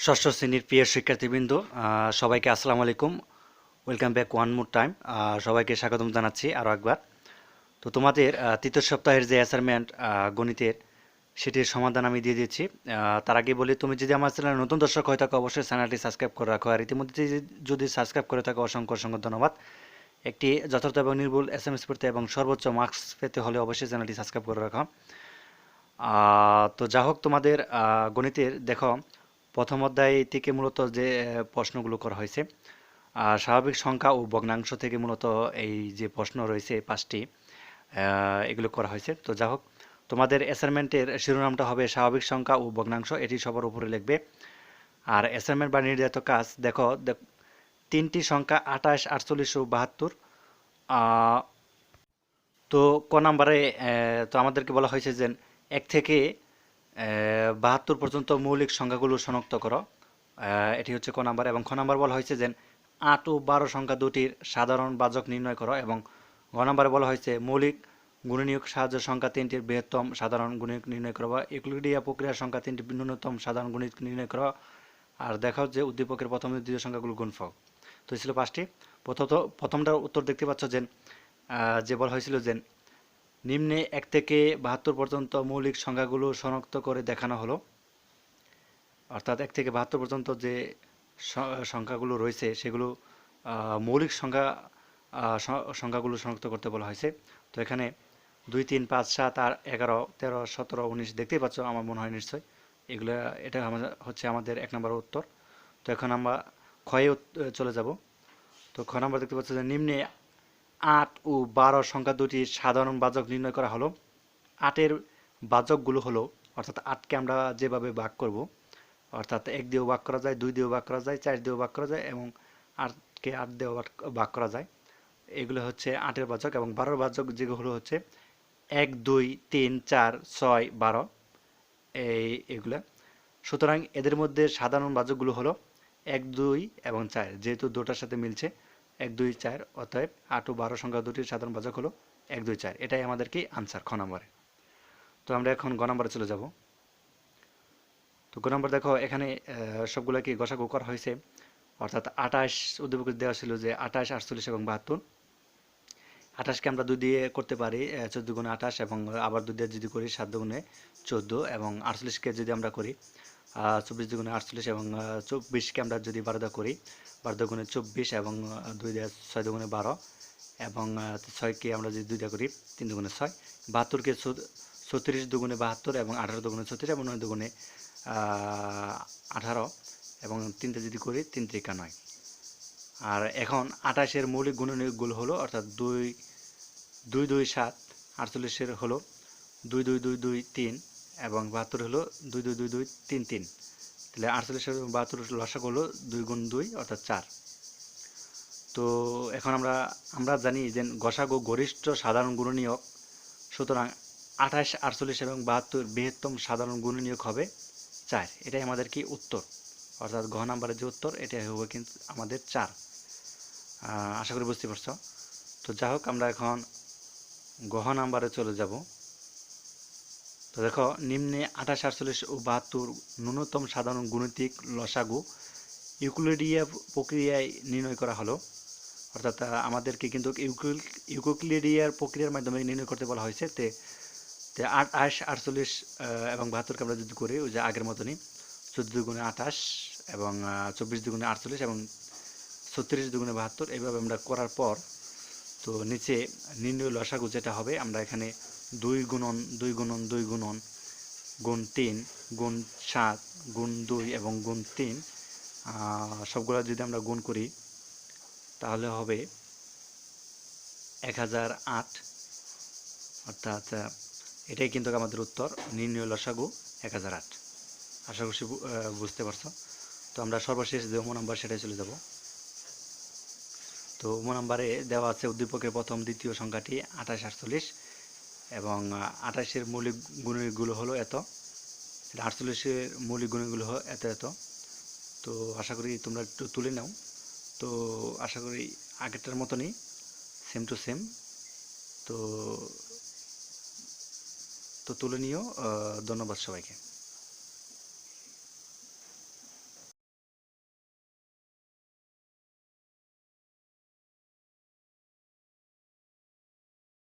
ষষ্ঠ শ্রেণির প্রিয় শিক্ষার্থীবৃন্দ সবাইকে আসসালামু আলাইকুম। Welcome back one more time সবাইকে স্বাগতম জানাচ্ছি আরও একবার। তো তোমাদের তৃতীয় সপ্তাহের যে অ্যাসাইনমেন্ট গণিতের সেটির সমাধান আমি দিয়ে আহ, তার আগে বলি তুমি যদি আমার চ্যানেলে নতুন দর্শক হয়ে থাকো অবশ্যই চ্যানেলটি সাবস্ক্রাইব করে রাখো। আর ইতিমধ্যে যদি- যদি সাবস্ক্রাইব করে থাকো অসংখ্য অসংখ্য ধন্যবাদ। একটি যথার্থ এবং নির্ভুল এস এম এস পেতে এবং সর্বোচ্চ মার্কস পেতে হলে অবশ্যই চ্যানেলটি সাবস্ক্রাইব করে রাখো। তো যা হোক তোমাদের গণিতের দেখো প্রথম অধ্যায় থেকে মূলত যে প্রশ্নগুলো করা হয়েছে, আর স্বাভাবিক সংখ্যা ও ভগ্নাংশ থেকে মূলত এই যে প্রশ্ন রয়েছে পাঁচটি এগুলো করা হয়েছে। তো যা হোক, তোমাদের অ্যাসাইনমেন্টের শিরোনামটা হবে স্বাভাবিক সংখ্যা ও ভগ্নাংশ, এটি সবার উপরে লিখবে। আর অ্যাসাইনমেন্ট বা নির্ধারিত কাজ, দেখো, দেখ- তিনটি সংখ্যা আঠাশ, আটচল্লিশ ও বাহাত্তর তো ক নাম্বারে তো আমাদেরকে বলা হয়েছে যে, এক থেকে বাহাত্তর পর্যন্ত মৌলিক সংখ্যাগুলো শনাক্ত করো। এটি হচ্ছে ক নাম্বার। এবং খ নাম্বার বলা হয়েছে যে আট ও বারো সংখ্যা দুটির সাধারণ বাজক নির্ণয় করো এবং ঘ নাম্বারে বলা হয়েছে মৌলিক গুণনীয়ক সাহায্য সংখ্যা তিনটির বৃহত্তম সাধারণ গুণিক নির্ণয় করো বা ইউক্লিডিয়া প্রক্রিয়ার সংখ্যা তিনটি ন্যূনতম সাধারণ গুণিক নির্ণয় করো। আর দেখাও যে উদ্দীপকের প্রথম দ্বিতীয় সংখ্যাগুলো গুণফল। তো ছিল পাঁচটি। প্রথমত প্রথমটার উত্তর দেখতে পাচ্ছ যে যে বলা হয়েছিল যে নিম্নে এক থেকে বাহাত্তর পর্যন্ত মৌলিক সংখ্যাগুলো শনাক্ত করে দেখানো হলো। অর্থাৎ এক থেকে বাহাত্তর পর্যন্ত যে সংখ্যাগুলো রয়েছে, সেগুলো মৌলিক সংখ্যা সংখ্যাগুলো শনাক্ত করতে বলা হয়েছে। তো এখানে দুই, তিন, পাঁচ, সাত আর এগারো, তেরো, সতেরো, উনিশ দেখতেই পাচ্ছ, আমার মনে হয় নিশ্চয় এগুলো, এটা হচ্ছে আমাদের এক নম্বর উত্তর। তো এখন আমরা ক্ষয়ে চলে যাব। তো খ নম্বর দেখতে পাচ্ছ যে নিম্নে আট ও বারো সংখ্যা দুটি সাধারণ বাজক নির্ণয় করা হলো। আটের বাজকগুলো হলো, অর্থাৎ আটকে আমরা যেভাবে ভাগ করব, অর্থাৎ এক দিয়েও ভাগ করা যায়, দুই দিয়েও ভাগ করা যায়, চার দিয়েও ভাগ করা যায় এবং আটকে আট দিয়েও ভাগ করা যায়। এগুলো হচ্ছে আটের বাজক এবং বারোর বাজক যেগুলো হচ্ছে এক, দুই, তিন, চার, ছয়, বারো, এই এগুলা। সুতরাং এদের মধ্যে সাধারণ বাজকগুলো হলো এক, দুই এবং চার, যেহেতু দুটার সাথে মিলছে। এক দুই চার, অতএব আট ও বারো সংখ্যা দুটির সাধারণ বাজক হলো এক দুই চার। এটাই আমাদের কি আনসার খ নম্বরে। তো আমরা এখন গ নম্বরে চলে যাব। তো গ নম্বর দেখো, এখানে সবগুলো কি গসাগু করা হয়েছে। অর্থাৎ আঠাশ উদ্দীপক দেওয়া ছিল যে আঠাশ, আটচল্লিশ এবং বাহাত্তর। আঠাশকে আমরা দুই দিয়ে করতে পারি চোদ্দ গুণে আঠাশ এবং আবার দুই দিয়ে যদি করি সাত গুণে চোদ্দ এবং আটচল্লিশকে যদি আমরা করি চব্বিশ দুগুণে আটচল্লিশ এবং চব্বিশকে আমরা যদি বারো দিয়ে করি বারো দুগুণে চব্বিশ এবং দুই দিয়ে ছয় দুগুণে বারো এবং ছয়কে আমরা যদি দুই দিয়ে করি, তিন দুগুণে ছয়। বাহাত্তরকে ছত্রিশ দুগুণে বাহাত্তর এবং আঠারো দুগুণে ছত্রিশ এবং নয় দুগুণে আঠারো এবং তিনটে যদি করি, তিন ত্রিকা নয়। আর এখন আঠাশের মৌলিক গুণনীয়কগুলো হলো, অর্থাৎ দুই দুই দুই সাত, আটচল্লিশের হলো দুই দুই দুই দুই তিন এবং বাহাত্তর হলো দুই দুই দুই দুই, তিন তিন। তাহলে আটচল্লিশের বাহাত্তর লসাক হলো দুই গুণ দুই, অর্থাৎ চার। তো এখন আমরা আমরা জানি যে গসাগো গরিষ্ঠ সাধারণ গুণনীয়ক, সুতরাং আঠাশ, আটচল্লিশ এবং বাহাত্তর বৃহত্তম সাধারণ গুণনীয়ক হবে চার। এটাই আমাদের কি উত্তর? অর্থাৎ ঘ নাম্বারের যে উত্তর, এটাই হবে কিন্তু আমাদের চার। আশা করি বুঝতে পারছ। তো যাই হোক, আমরা এখন গহ নাম্বারে চলে যাব। তো দেখো, নিম্নে আঠাশ, আটচল্লিশ ও বাহাত্তর ন্যূনতম সাধারণ গুণিতিক লসাগু ইউক্লিডিয়া প্রক্রিয়ায় নির্ণয় করা হলো। অর্থাৎ আমাদেরকে কিন্তু ইউক্লিড ইউক্লিডিয়ার প্রক্রিয়ার মাধ্যমে নির্ণয় করতে বলা হয়েছে। তে আঠাশ, আটচল্লিশ এবং বাহাত্তরকে আমরা যদি করি, ওই যে আগের মতনই চোদ্দ দুগুণে আঠাশ এবং চব্বিশ দুগুণে আটচল্লিশ এবং ছত্রিশ দুগুণে বাহাত্তর এইভাবে আমরা করার পর, তো নিচে নির্ণয় লসাগু যেটা হবে, আমরা এখানে দুই গুণন দুই গুণন দুই গুণন, গুণ তিন, গুণ সাত, গুণ দুই এবং গুণ তিন সবগুলো যদি আমরা গুণ করি, তাহলে হবে এক হাজার আট। অর্থাৎ এটাই কিন্তু আমাদের উত্তর, নির্ণয় লসাগু এক হাজার আট। আশা করছি বুঝতে পারছ? তো আমরা সর্বশেষ যে নাম্বার, সেটাই চলে যাব। তো হোমো নাম্বারে দেওয়া আছে উদ্দীপকের প্রথম দ্বিতীয় সংখ্যাটি আঠাশ আটচল্লিশ। এবং আঠাশের মৌলিক গুণগুলো হলো এত। আটচল্লিশের মৌলিক গুণগুলো হলো এত এত। তো আশা করি তোমরা একটু তুলে নাও। তো আশা করি আগেরটার মতনই সেম টু সেম তো তো তুলে নিও। ধন্যবাদ সবাইকে।